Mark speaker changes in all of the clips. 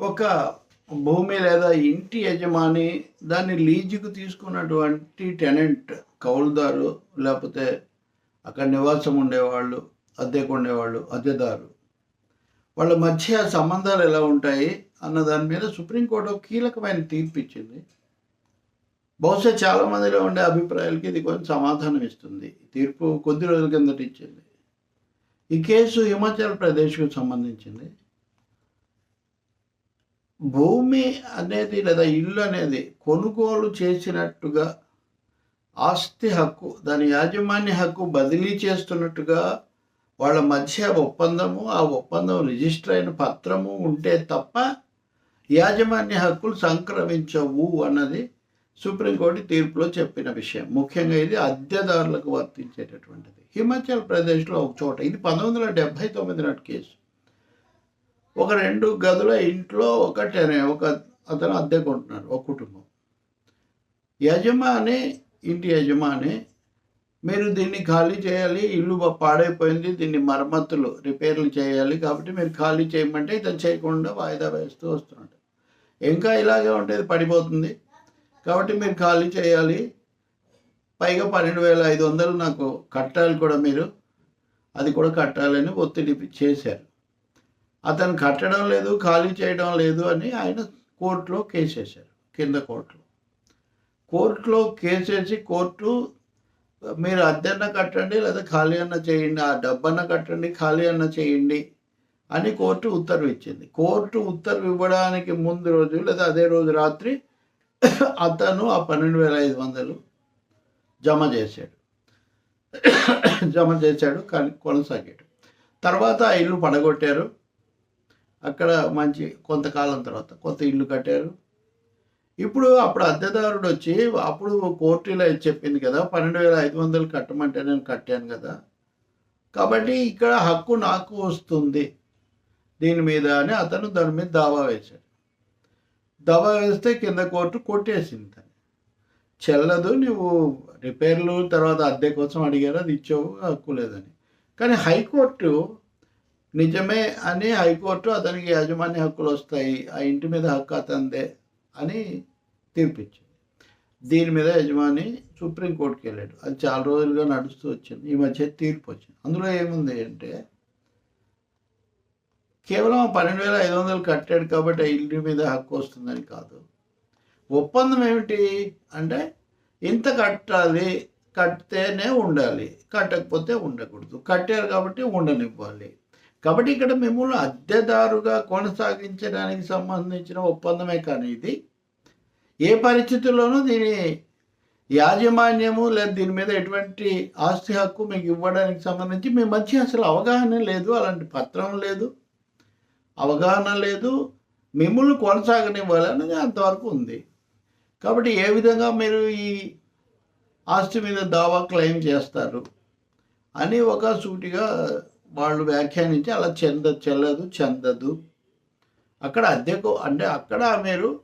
Speaker 1: ఒక భూమి లేదా ఇంటి యజమాని దాన్ని లీజుకు తీసుకున్నటువంటి టెనెంట్ కౌలుదారు లేకపోతే అక్కడ నివాసం ఉండేవాళ్ళు అద్దెకు ఉండేవాళ్ళు అద్దెదారు. వాళ్ళ మధ్య సంబంధాలు ఎలా ఉంటాయి అన్న దాని మీద సుప్రీంకోర్టు కీలకమైన తీర్పు ఇచ్చింది. బహుశా చాలా మందిలో ఉండే అభిప్రాయాలకి ఇది కొంచెం సమాధానం ఇస్తుంది. తీర్పు కొద్ది రోజుల కిందట ఇచ్చింది. ఈ కేసు హిమాచల్ ప్రదేశ్కు సంబంధించింది. భూమి అనేది లేదా ఇల్లు అనేది కొనుగోలు చేసినట్టుగా ఆస్తి హక్కు దాని యాజమాన్య హక్కు బదిలీ చేస్తున్నట్టుగా వాళ్ళ మధ్య ఒప్పందము ఆ ఒప్పందం రిజిస్టర్ అయిన పత్రము ఉంటే తప్ప యాజమాన్య హక్కులు సంక్రమించవు అన్నది సుప్రీంకోర్టు తీర్పులో చెప్పిన విషయం. ముఖ్యంగా ఇది అద్దెదారులకు వర్తించేటటువంటిది. హిమాచల్ ప్రదేశ్లో ఒక చోట ఇది పంతొమ్మిది వందల డెబ్భై తొమ్మిది నాటి కేసు. ఒక రెండు గదుల ఇంట్లో ఒకటనే ఒక అతను అద్దెకుంటున్నాడు ఒక కుటుంబం. యజమాని ఇంటి యజమాని మీరు దీన్ని ఖాళీ చేయాలి ఇల్లు పాడైపోయింది దీన్ని మరమ్మతులు రిపేర్లు చేయాలి కాబట్టి మీరు ఖాళీ చేయమంటే ఇతను చేయకుండా వాయిదా వేస్తూ వస్తున్నాడు. ఇంకా ఇలాగే ఉంటుంది పడిపోతుంది. కాబట్టి మీరు ఖాళీ చేయాలి. పైగా పన్నెండు వేల ఐదు వందలు నాకు కట్టాలి కూడా మీరు. అది కూడా కట్టాలని ఒత్తిడి చేశారు. అతను కట్టడం లేదు ఖాళీ చేయడం లేదు అని ఆయన కోర్టులో కేసు వేశారు కింద కోర్టులో. కోర్టులో కేసు వేసి కోర్టు మీరు అద్దెన్న కట్టండి లేదా ఖాళీ అన్న చేయండి ఆ డబ్బన్న కట్టండి ఖాళీ అన్న చేయండి అని కోర్టు ఉత్తర్వు ఇచ్చింది. కోర్టు ఉత్తర్వు ఇవ్వడానికి ముందు రోజు లేదా అదే రోజు రాత్రి అతను ఆ పన్నెండు వేల ఐదు వందలు జమ చేశాడు. జమ చేశాడు కానీ కొనసాగాడు. తర్వాత ఆ ఇల్లు పడగొట్టారు. అక్కడ మంచి కొంతకాలం తర్వాత కొత్త ఇల్లు కట్టారు. ఇప్పుడు అప్పుడు అద్దెదారుడు వచ్చి అప్పుడు కోర్టు ఇలా చెప్పింది కదా పన్నెండు వేల ఐదు వందలు కట్టమంటే నేను కట్టాను కదా. కాబట్టి ఇక్కడ హక్కు నాకు వస్తుంది దీని మీద అని అతను దాని మీద దావా వేశాడు. దావా వేస్తే కింద కోర్టు కొట్టేసింది దాన్ని చెల్లదు నువ్వు రిపేర్లు తర్వాత అద్దె కోసం అడిగారు అది ఇచ్చావు హక్కు లేదని. కానీ హైకోర్టు నిజమే అని హైకోర్టు అతనికి యాజమాన్య హక్కులు వస్తాయి ఆ ఇంటి మీద హక్కు అతనిదే అని తీర్పిచ్చింది. దీని మీద యజమాని సుప్రీంకోర్టుకి వెళ్ళాడు. అది చాలా రోజులుగా నడుస్తూ వచ్చింది. ఈ మధ్య తీర్పు వచ్చింది. అందులో ఏముంది అంటే కేవలం పన్నెండు వేల ఐదు వందలు కట్టాడు కాబట్టి ఆ ఇల్లు మీద హక్కు వస్తుందని కాదు. ఒప్పందం ఏమిటి అంటే ఇంత కట్టాలి కట్టితేనే ఉండాలి కట్టకపోతే ఉండకూడదు. కట్టారు కాబట్టి ఉండనివ్వాలి. కాబట్టి ఇక్కడ మిమ్మల్ని అద్దెదారుగా కొనసాగించడానికి సంబంధించిన ఒప్పందమే కానీ ఇది. ఏ పరిస్థితుల్లోనూ దీని యాజమాన్యము లేదా దీని మీద ఎటువంటి ఆస్తి హక్కు మీకు ఇవ్వడానికి సంబంధించి మీ మధ్య అసలు అవగాహన లేదు అలాంటి పత్రం లేదు. అవగాహన లేదు. మిమ్మల్ని కొనసాగనివ్వాలనేది అంతవరకు ఉంది. కాబట్టి ఏ విధంగా మీరు ఈ ఆస్తి మీద దావా క్లెయిమ్ చేస్తారు అని ఒక సూటిగా వాళ్ళు వ్యాఖ్యానించి అలా చెంద చెల్లదు చెందదు. అక్కడ అద్దెకు అంటే అక్కడ మీరు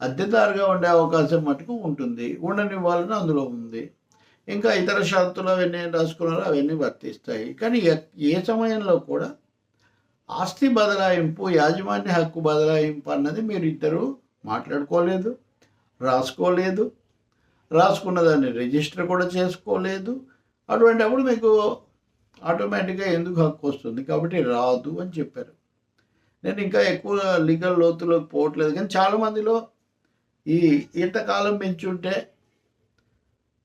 Speaker 1: అద్దెదారుగా ఉండే అవకాశం మటుకు ఉంటుంది. ఉండనివ్వాలని అందులో ఉంది. ఇంకా ఇతర షరతులు అవన్నీ రాసుకున్నారో అవన్నీ వర్తిస్తాయి. కానీ ఏ సమయంలో కూడా ఆస్తి బదలాయింపు యాజమాన్య హక్కు బదలాయింపు అన్నది మీరు ఇద్దరు మాట్లాడుకోలేదు రాసుకోలేదు. రాసుకున్న దాన్ని రిజిస్టర్ కూడా చేసుకోలేదు. అటువంటి అప్పుడు మీకు ఆటోమేటిక్గా ఎందుకు హక్కు వస్తుంది? కాబట్టి రాదు అని చెప్పారు. నేను ఇంకా ఎక్కువ లీగల్ లోతులోకి పోవట్లేదు. కానీ చాలామందిలో ఈ ఇంతకాలం పెంచుంటే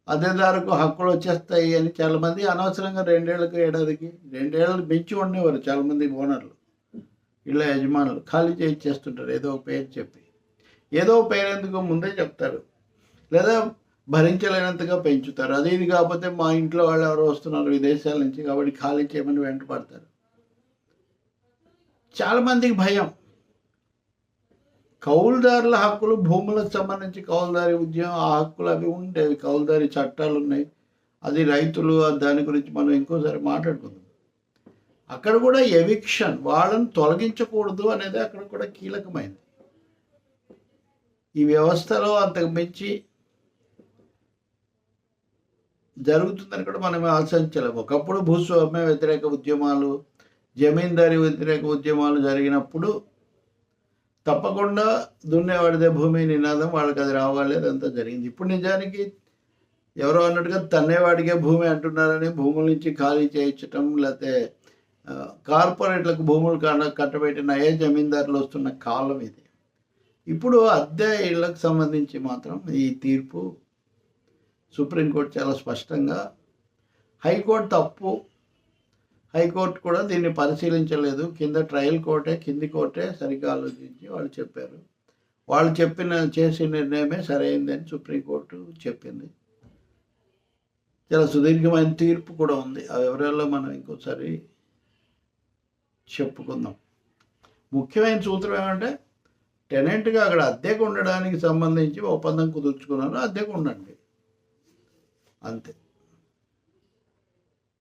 Speaker 1: అద్దెదారుకు హక్కులు వచ్చేస్తాయి అని చాలామంది అనవసరంగా రెండేళ్ళకు ఏడాదికి రెండేళ్ళు పెంచి ఉండేవారు చాలామంది ఓనర్లు ఇళ్ళ యజమానులు. ఖాళీ చేయించేస్తుంటారు ఏదో ఒక పేరు చెప్పి. ఏదో పేరు ఎందుకు ముందే చెప్తారు. లేదా భరించలేనంతగా పెంచుతారు. అది ఇది కాకపోతే మా ఇంట్లో వాళ్ళు ఎవరో వస్తున్నారు విదేశాల నుంచి కాబట్టి ఖాళీ చేయమని వెంట పడతారు. చాలామందికి భయం. కౌలుదారుల హక్కులు భూములకు సంబంధించి కౌలుదారి ఉద్యమం ఆ హక్కులు అవి ఉండేవి. కౌలుదారి చట్టాలు ఉన్నాయి. అది రైతులు దాని గురించి మనం ఇంకోసారి మాట్లాడుకుందాం. అక్కడ కూడా ఎవిక్షన్ వాళ్ళని తొలగించకూడదు అనేది అక్కడ కూడా కీలకమైంది. ఈ వ్యవస్థలో అంతకు మించి జరుగుతుందని కూడా మనం ఆశించలేము. ఒకప్పుడు భూస్వామ్య వ్యతిరేక ఉద్యమాలు జమీందారీ వ్యతిరేక ఉద్యమాలు జరిగినప్పుడు తప్పకుండా దున్నేవాడిదే భూమి నినాదం వాళ్ళకి అది రావాలి అదంతా జరిగింది. ఇప్పుడు నిజానికి ఎవరో అన్నట్టుగా తన్నేవాడికే భూమి అంటున్నారని భూముల నుంచి ఖాళీ చేయించటం లేకపోతే కార్పొరేట్లకు భూములు కట్ట కట్టబెట్టిన ఏ జమీందారులు వస్తున్న కాలం ఇది. ఇప్పుడు అద్దె ఇళ్ళకు సంబంధించి మాత్రం ఈ తీర్పు సుప్రీంకోర్టు చాలా స్పష్టంగా హైకోర్టు తప్పు. హైకోర్టు కూడా దీన్ని పరిశీలించలేదు. కింద ట్రయల్ కోర్టే కింది కోర్టే సరిగ్గా ఆలోచించి వాళ్ళు చెప్పారు. వాళ్ళు చెప్పిన చేసిన నిర్ణయమే సరైందని సుప్రీంకోర్టు చెప్పింది. చాలా సుదీర్ఘమైన తీర్పు కూడా ఉంది. ఆ వివరాల్లో మనం ఇంకోసారి చెప్పుకుందాం. ముఖ్యమైన సూత్రం ఏమంటే టెనెంట్గా అక్కడ అద్దెకు ఉండడానికి సంబంధించి ఒప్పందం కుదుర్చుకున్నారు. అద్దెకు ఉండండి. ante.